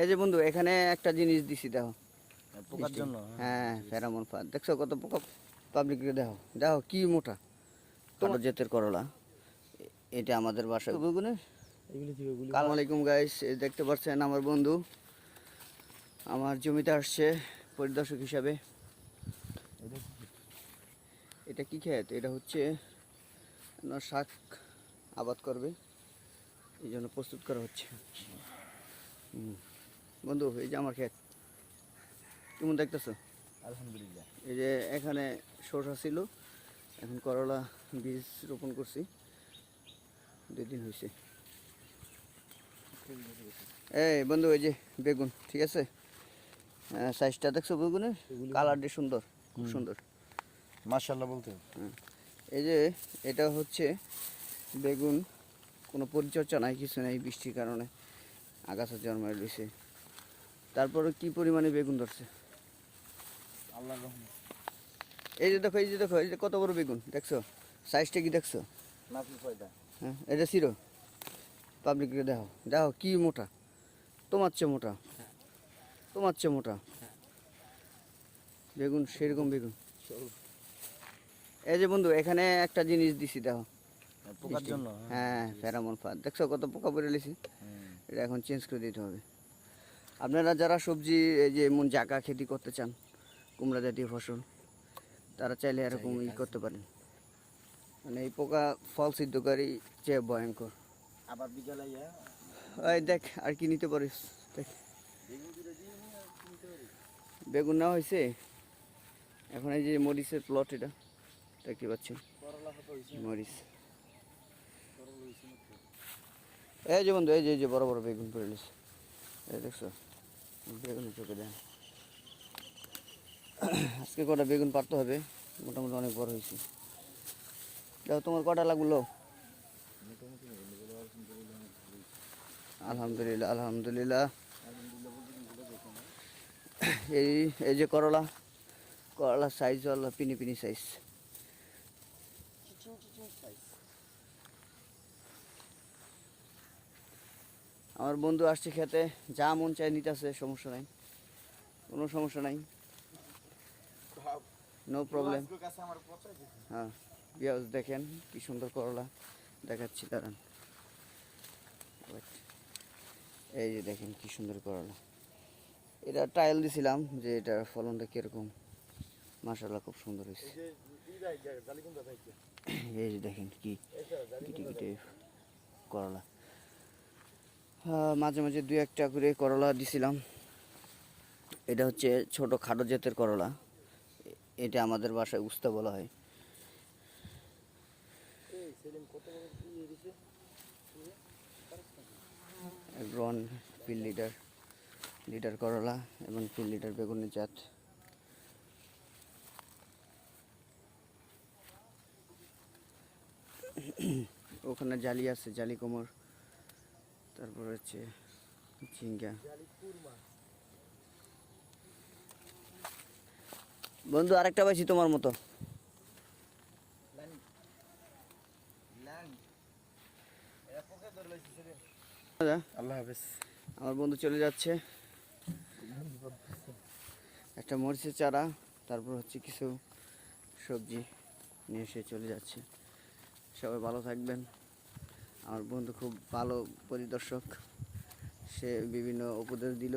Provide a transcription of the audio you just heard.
এই যে বন্ধু এখানে একটা জিনিস দিছি দেখো। পোকার জন্য হ্যাঁ। ফেরামন ফাঁদ। দেখছ কত পোকা? পাবলিক দেখো। দেখো কি মোটা। তোমার জেতের করলা। এটা আমাদের বাসায় এগুলি কালাম আলাইকুম গাইস দেখতে পাচ্ছেন আমার বন্ধু। আমার জমিতে আসছে পরিদর্শক হিসাবে। এটা কি ক্ষেত এটা হচ্ছে শাক আবাদ করবে। এই জন্য প্রস্তুত করা হচ্ছে। হুম। বন্ধু এই যে আমার ক্ষেত। কেমন দেখতেছো? আলহামদুলিল্লাহ। এই যে এখানে শসা ছিল এখন করলা বীজ রোপণ করছি। দুই দিন হয়েছে এই বন্ধু এই যে বেগুন ঠিক আছে? সাইজটা দেখছ বেগুনের? কালারটা সুন্দর খুব সুন্দর। মাশাআল্লাহ বলতে এই যে এটা হচ্ছে বেগুন। কোনো পরিচর্যা নাই কিছু নাই বৃষ্টির কারণে। আগাছা জন্মায় রয়েছে। তারপরে কি পরিমাণে বেগুন ধরছে? এই যে দেখো এই যে দেখো এই যে কত বড় বেগুন দেখছ? সাইজটা কি দেখছ? হ্যাঁ এটা ছিল পাবলিককে দেখো দেখো কি মোটা? তোমার চেয়ে মোটা। তোমার চেয়ে মোটা। বেগুন সেরকম বেগুন। এই যে বন্ধু এখানে একটা জিনিস দিছি দেখো। পোকার জন্য? হ্যাঁ ফেরামন ফাঁদ। দেখছ কত পোকা পড়ে লেছি। এটা এখন চেঞ্জ করে দিতে হবে। আপনারা যারা সবজি এই যে এমন জায়গা খেতি করতে চান কুমড়া জাতীয় ফসল তারা চাইলে এরকম ই করতে পারেন। মানে এই পোকা ফল সিদ্ধকারী চেয়ে ভয়ঙ্কর। আবার বিকালে ওই দেখ আর কি নিতে পারিস? দেখ। বেগুন না হয়েছে? এখন এই যে মরিচের প্লট এটা দেখতে পাচ্ছেন? মরিচ। এই যে বন্ধু এই যে এই যে বড় বড় বেগুন পড়ে গেছে। এই দেখছ? বেগুনের চোখে দেন। আজকে কটা বেগুন পারতে হবে? মোটামুটি অনেক বড় হয়েছে। দেখো তোমার কটা লাগল? আলহামদুলিল্লাহ। আলহামদুলিল্লাহ। এই এই যে করলা করলা সাইজ হল পিনি পিনি সাইজ আমার বন্ধু আসছে খেতে, যা মন চায় নিতেছে, সমস্যা নাই। কোনো সমস্যা নাই। নো প্রবলেম হ্যাঁ পেঁয়াজ দেখেন কি সুন্দর করলা। দেখাচ্ছি, দাঁড়ান। এই যে দেখেন কি সুন্দর করলা। এটা ট্রায়াল দিছিলাম যে এটার ফলনটা কীরকম। মাসাল্লাহ খুব সুন্দর হয়েছে। এই যে দেখেন কি করলা। মাঝে মাঝে দু একটা করে করলা দিছিলাম। এটা হচ্ছে ছোট খাটো জাতের করলা। এটা আমাদের বাসায় উস্তা বলা হয়। রন ফিল লিটার লিটার করলা এবং ফিল লিটার বেগুনের জাত। ওখানে জালি আছে, জালি কোমর। তারপর হচ্ছে ঝিঙ্গা। বন্ধু আরেকটা পাইছি তোমার মতো। আল্লাহ হাফেজ। আমার বন্ধু চলে যাচ্ছে। একটা মরিচের চারা তারপর হচ্ছে কিছু সবজি নিয়ে এসে চলে যাচ্ছে। সবাই ভালো থাকবেন। আমার বন্ধু খুব ভালো পরিদর্শক। সে বিভিন্ন উপদেশ দিল।